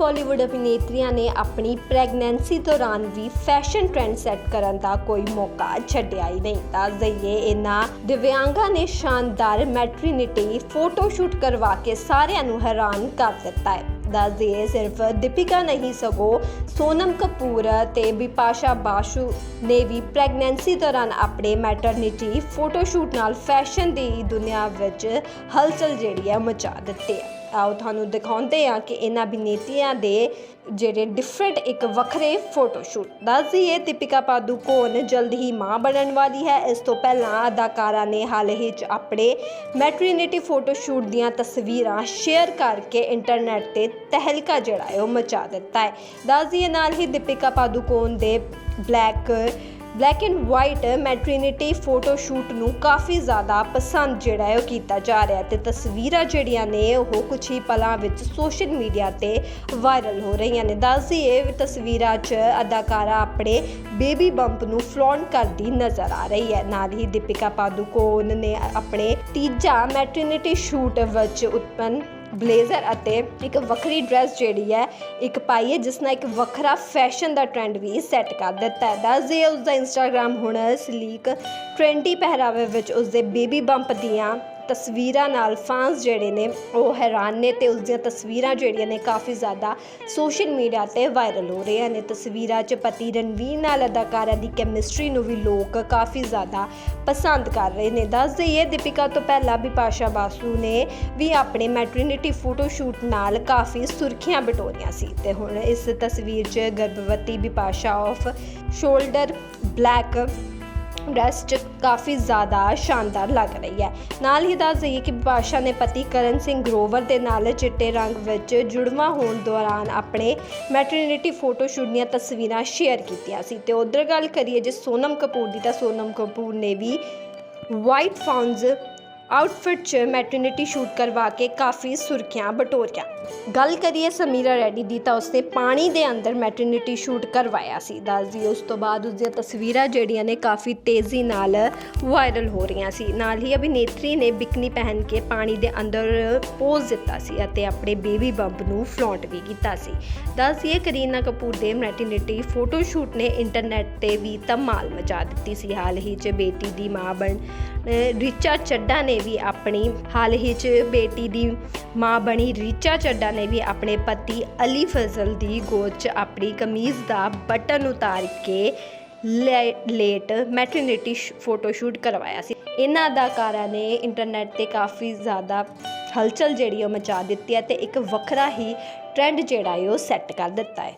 ਬਾਲੀਵੁੱਡ ਅਭਿਨੇਤਰੀਆਂ ਨੇ ਆਪਣੀ ਪ੍ਰੈਗਨੈਂਸੀ ਦੌਰਾਨ ਵੀ ਫੈਸ਼ਨ ਟ੍ਰੈਂਡ ਸੈੱਟ ਕਰਨ ਦਾ ਕੋਈ ਮੌਕਾ ਛੱਡਿਆ ਹੀ ਨਹੀਂ। ਦੱਸ ਦਈਏ ਇਹਨਾਂ ਦਿਵਿਆਂਗਾ ਨੇ ਸ਼ਾਨਦਾਰ ਮੈਟਰਨਿਟੀ ਫੋਟੋ ਸ਼ੂਟ ਕਰਵਾ ਕੇ ਸਾਰਿਆਂ ਨੂੰ ਹੈਰਾਨ ਕਰ ਦਿੱਤਾ ਹੈ। ਦੱਸ ਦਈਏ ਸਿਰਫ ਦੀਪਿਕਾ ਨਹੀਂ, ਸਗੋਂ ਸੋਨਮ ਕਪੂਰ ਤੇ ਬਿਪਾਸ਼ਾ ਬਾਸ਼ੂ ਨੇ ਵੀ ਪ੍ਰੈਗਨੈਂਸੀ ਦੌਰਾਨ ਆਪਣੇ ਮੈਟਰਨਿਟੀ ਫੋਟੋ ਸ਼ੂਟ ਨਾਲ ਫੈਸ਼ਨ ਦੀ ਦੁਨੀਆ ਵਿੱਚ ਹਲਚਲ ਜਿਹੜੀ ਹੈ ਮਚਾ ਦਿੱਤੀ ਹੈ। ਆਓ ਤੁਹਾਨੂੰ ਦਿਖਾਉਂਦੇ ਆ ਕਿ ਇਹਨਾਂ ਅਭਿਨੇਤਰੀਆਂ ਦੇ ਜਿਹੜੇ ਡਿਫਰੈਂਟ ਇੱਕ ਵੱਖਰੇ ਫੋਟੋ ਸ਼ੂਟ ਦੱਸ ਦਈਏ ਦੀਪਿਕਾ ਪਾਦੂਕੋਨ ਜਲਦ ਹੀ ਮਾਂ ਬਣਨ ਵਾਲੀ ਹੈ। ਇਸ ਤੋਂ ਪਹਿਲਾਂ ਅਦਾਕਾਰਾ ਨੇ ਹਾਲ ਹੀ 'ਚ ਆਪਣੇ ਮੈਟਰਨਿਟੀ ਫੋਟੋ ਸ਼ੂਟ ਦੀਆਂ ਤਸਵੀਰਾਂ ਸ਼ੇਅਰ ਕਰਕੇ ਇੰਟਰਨੈਟ ਤੇ ਤਹਿਲਕਾ ਜਿਹੜਾ ਹੈ ਉਹ ਮਚਾ ਦਿੱਤਾ ਹੈ। ਦੱਸ ਦਈਏ ਨਾਲ ਹੀ ਦੀਪਿਕਾ ਪਾਦੂਕੋਣ ਦੇ black black and white maternity photo shoot ਨੂੰ ਕਾਫੀ ਜ਼ਿਆਦਾ ਪਸੰਦ ਜਿਹੜਾ ਹੈ ਉਹ ਕੀਤਾ ਜਾ ਰਿਹਾ ਤੇ ਤਸਵੀਰਾਂ ਜਿਹੜੀਆਂ ਨੇ ਉਹ ਕੁਝ ਹੀ ਪਲਾਂ ਵਿੱਚ ਸੋਸ਼ਲ ਮੀਡੀਆ ਤੇ ਵਾਇਰਲ ਹੋ ਰਹੀਆਂ ਨੇ। ਦੱਸਦੀ ਇਹ ਤਸਵੀਰਾਂ 'ਚ ਅਦਾਕਾਰਾ ਆਪਣੇ ਬੇਬੀ ਬੰਪ ਨੂੰ ਫਲੌਂਟ ਕਰਦੀ ਨਜ਼ਰ ਆ ਰਹੀ ਹੈ। ਨਾਲ ਹੀ ਦੀਪਿਕਾ ਪਾਦੂਕੋਣ ਨੇ ਆਪਣੇ ਤੀਜਾ ਮੈਟਰਨਿਟੀ ਸ਼ੂਟ ਵਿੱਚ ਉਤਪਨ ਬਲੇਜ਼ਰ ਅਤੇ ਇੱਕ ਵੱਖਰੀ ਡਰੈਸ ਜਿਹੜੀ ਹੈ, ਇੱਕ ਪਾਈ ਹੈ, ਜਿਸ ਨਾਲ ਇੱਕ ਵੱਖਰਾ ਫੈਸ਼ਨ ਦਾ ਟ੍ਰੈਂਡ ਵੀ ਸੈੱਟ ਕਰ ਦਿੱਤਾ ਹੈ। ਦੱਸਦੇ ਉਸ ਦਾ ਇੰਸਟਾਗ੍ਰam ਹੁਣ ਸਲੀਕ ਟ੍ਰੈਂਡੀ ਪਹਿਰਾਵੇ ਵਿੱਚ ਉਸ ਦੇ ਬੇਬੀ ਬੰਪ ਦੀਆਂ ਤਸਵੀਰਾਂ ਨਾਲ ਫਾਂਸ ਜਿਹੜੇ ਨੇ, ਉਹ ਹੈਰਾਨ ਨੇ ਤੇ ਉਸ ਦੀਆਂ ਤਸਵੀਰਾਂ ਜਿਹੜੀਆਂ ਨੇ ਕਾਫੀ ਜ਼ਿਆਦਾ ਸੋਸ਼ਲ ਮੀਡੀਆ ਤੇ ਵਾਇਰਲ ਹੋ ਰਹੀਆਂ ਨੇ। ਤਸਵੀਰਾਂ 'ਚ ਪਤੀ ਰਣਵੀਰ ਨਾਲ ਅਦਾਕਾਰਾ ਦੀ ਕੈਮਿਸਟਰੀ ਨੂੰ ਵੀ ਲੋਕ ਕਾਫੀ ਜ਼ਿਆਦਾ ਪਸੰਦ ਕਰ ਰਹੇ ਨੇ। ਦੱਸ ਦਈਏ, ਦੀਪਿਕਾ ਤੋਂ ਪਹਿਲਾਂ ਬਿਪਾਸ਼ਾ ਬਾਸੂ ਨੇ ਵੀ ਆਪਣੇ ਮੈਟਰਨਿਟੀ ਫੋਟੋ ਸ਼ੂਟ ਨਾਲ ਕਾਫੀ ਸੁਰਖੀਆਂ ਬਟੋਰੀਆਂ ਸੀ ਤੇ ਹੁਣ ਇਸ ਤਸਵੀਰ 'ਚ ਗਰਭਵਤੀ Bipasha off shoulder black dress 'ਚ ਕਾਫੀ ਜ਼ਿਆਦਾ ਸ਼ਾਨਦਾਰ ਲੱਗ ਰਹੀ ਹੈ। ਨਾਲ ਹੀ ਦੱਸ ਦਈਏ ਕਿ ਬਿਪਾਸ਼ਾ ਨੇ ਪਤੀ ਕਰਨ ਸਿੰਘ ਗਰੋਵਰ ਦੇ ਨਾਲ ਚਿੱਟੇ ਰੰਗ ਵਿੱਚ ਜੁੜਵਾ ਹੋਣ ਦੌਰਾਨ ਆਪਣੇ ਮੈਟਰਨਿਟੀ ਫੋਟੋ ਸ਼ੂਟ ਦੀਆਂ ਤਸਵੀਰਾਂ ਸ਼ੇਅਰ ਕੀਤੀਆਂ ਸੀ। ਤੇ ਉਧਰ ਗੱਲ ਕਰੀਏ ਜੇ ਸੋਨਮ ਕਪੂਰ ਦੀ ਤਾਂ ਸੋਨਮ ਕਪੂਰ ਨੇ ਵੀ ਵਾਈਟ ਫਾਊਂਡਸ ਆਊਟਫਿਟ 'ਚ ਮੈਟਰਨਿਟੀ ਸ਼ੂਟ ਕਰਵਾ ਕੇ ਕਾਫੀ ਸੁਰਖੀਆਂ ਬਟੋਰੀਆਂ। ਗੱਲ ਕਰੀਏ ਸਮੀਰਾ ਰੈਡੀ ਦੀ ਤਾਂ ਉਸਨੇ ਪਾਣੀ ਦੇ ਅੰਦਰ ਮੈਟਰਨਿਟੀ ਸ਼ੂਟ ਕਰਵਾਇਆ ਸੀ। ਦੱਸਦੀ ਉਸ ਤੋਂ ਬਾਅਦ ਉਸ ਦੀਆਂ ਤਸਵੀਰਾਂ ਜਿਹੜੀਆਂ ਨੇ ਕਾਫੀ ਤੇਜ਼ੀ ਨਾਲ ਵਾਇਰਲ ਹੋ ਰਹੀਆਂ ਸੀ। ਨਾਲ ਹੀ ਅਭਿਨੇਤਰੀ ਨੇ ਬਿਕਨੀ ਪਹਿਨ ਕੇ ਪਾਣੀ ਦੇ ਅੰਦਰ ਪੋਜ਼ ਦਿੱਤਾ ਸੀ ਅਤੇ ਆਪਣੇ ਬੇਬੀ ਬੰਬ ਨੂੰ ਫਲੌਂਟ ਵੀ ਕੀਤਾ ਸੀ। ਦੱਸਦੀਏ ਕਰੀਨਾ ਕਪੂਰ ਦੇ ਮੈਟਰਨਿਟੀ ਫੋਟੋ ਸ਼ੂਟ ਨੇ ਇੰਟਰਨੈਟ ਤੇ ਵੀ ਧਮਾਲ ਮਚਾ ਦਿੱਤੀ ਸੀ। ਹਾਲ ਹੀ 'ਚ ਬੇਟੀ ਦੀ ਮਾਂ ਬਣ ਰਿਚਾ ਚੱਡਾ ਨੇ ਵੀ ਆਪਣੀ, ਹਾਲ ਹੀ 'ਚ ਬੇਟੀ ਦੀ ਮਾਂ ਬਣੀ ਰਿਚਾ ਚੱਡਾ ਨੇ ਵੀ ਆਪਣੇ ਪਤੀ ਅਲੀ ਫਜ਼ਲ ਦੀ ਗੋਦ 'ਚ ਆਪਣੀ ਕਮੀਜ਼ ਦਾ ਬਟਨ ਉਤਾਰ ਕੇ ਲੈ- ਲੇਟ ਮੈਟਰਨਿਟੀ ਫੋਟੋ ਸ਼ੂਟ ਕਰਵਾਇਆ ਸੀ। ਇਹਨਾਂ ਅਦਾਕਾਰਾਂ ਨੇ ਇੰਟਰਨੈਟ ਤੇ ਕਾਫੀ ਜ਼ਿਆਦਾ ਹਲਚਲ ਜਿਹੜੀ ਉਹ ਮਚਾ ਦਿੱਤੀ ਹੈ ਤੇ ਇੱਕ ਵੱਖਰਾ ਹੀ ਟ੍ਰੈਂਡ ਜਿਹੜਾ ਹੈ ਉਹ ਸੈੱਟ ਕਰ ਦਿੱਤਾ ਹੈ।